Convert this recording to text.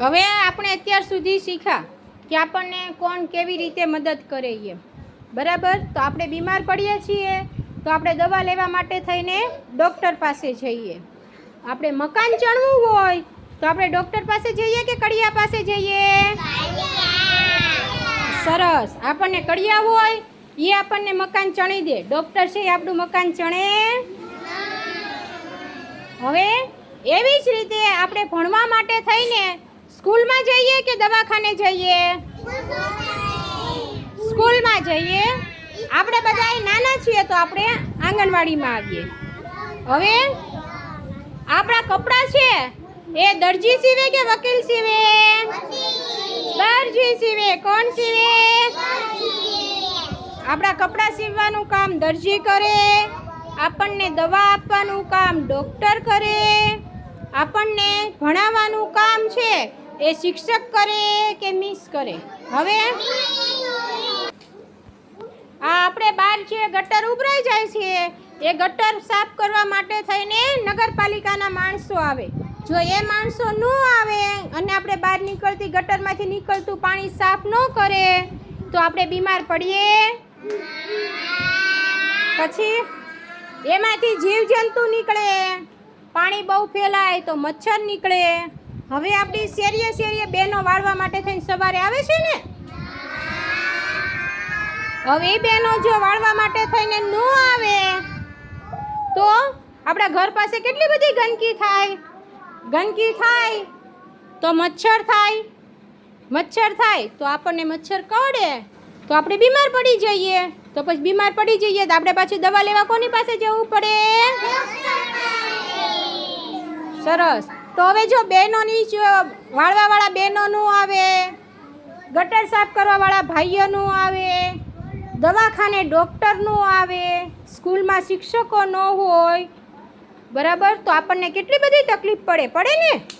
હવે આપણે અત્યાર સુધી શીખ્યા કે આપણને કોણ કેવી રીતે મદદ કરે એ બરાબર? તો આપણે બીમાર પડીએ છીએ, તો આપણે દવા લેવા માટે થઈને ડૉક્ટર પાસે જઈએ. આપણે મકાન ચણવું હોય, તો આપણે ડૉક્ટર પાસે જઈએ કે કડિયા પાસે જઈએ? સરસ. આપણને કડિયા હોય, એ આપણને મકાન ચણી દે. ડૉક્ટર છે એ આપણું મકાન ચણે હવે એવી જ રીતે આપણે ભણવા માટે થઈને સ્કૂલમાં જઈએ કે દવાખાને જઈએ? સ્કૂલમાં જઈએ. આપણે બધા નાના છીએ તો આપણે આંગણવાડીમાં આવીએ. હવે આપણા કપડાં છે. એ દરજી સીવે કે વકીલ સીવે? દરજી સીવે. કોણ સીવે? આપણા કપડાં સીવવાનું કામ દરજી કરે. આપણને દવા આપવાનું કામ ડૉક્ટર કરે, આપણને ભણાવવાનું કામ છે, એ શિક્ષક કરે કે મિસ કરે? હવે આ આપણે બહાર છે ગટર ઉભરાઈ જાય છે. એ ગટર સાફ કરવા માટે થઈને નગરપાલિકાના માણસો આવે. જો એ માણસો ન આવે અને આપણે બહાર નીકળતી ગટરમાંથી નીકળતું પાણી સાફ ન કરે, તો આપણે બીમાર પડીએ. પછી એમાંથી જીવજંતુ નીકળે. પાણી બહુ ફેલાય તો મચ્છર નીકળે. હવે આપણી શેરીએ શેરીએ બેનો વાળવા માટે થઈને સવારે આવે છે ને? હવે એ બહેનો જો વાળવા માટે થઈને ન આવે, તો આપણા ઘર પાસે કેટલી બધી ગંદકી થાય? ગંદકી થાય તો મચ્છર થાય. મચ્છર થાય તો આપણને મચ્છર કરડે. તો આપણે બીમાર પડી જઈએ. તો પછી બીમાર પડી જઈએ તો આપણે પાછી દવા લેવા કોની પાસે જવું પડે? સરસ. તો હવે જો બહેનોની વાળવાવાળા બહેનોનું આવે, ગટર સાફ કરવાવાળા ભાઈઓનું આવે, દવાખાને ડૉક્ટરનું આવે, સ્કૂલમાં શિક્ષકો ન હોય, બરાબર? તો આપણને કેટલી બધી તકલીફ પડે? પડે ને?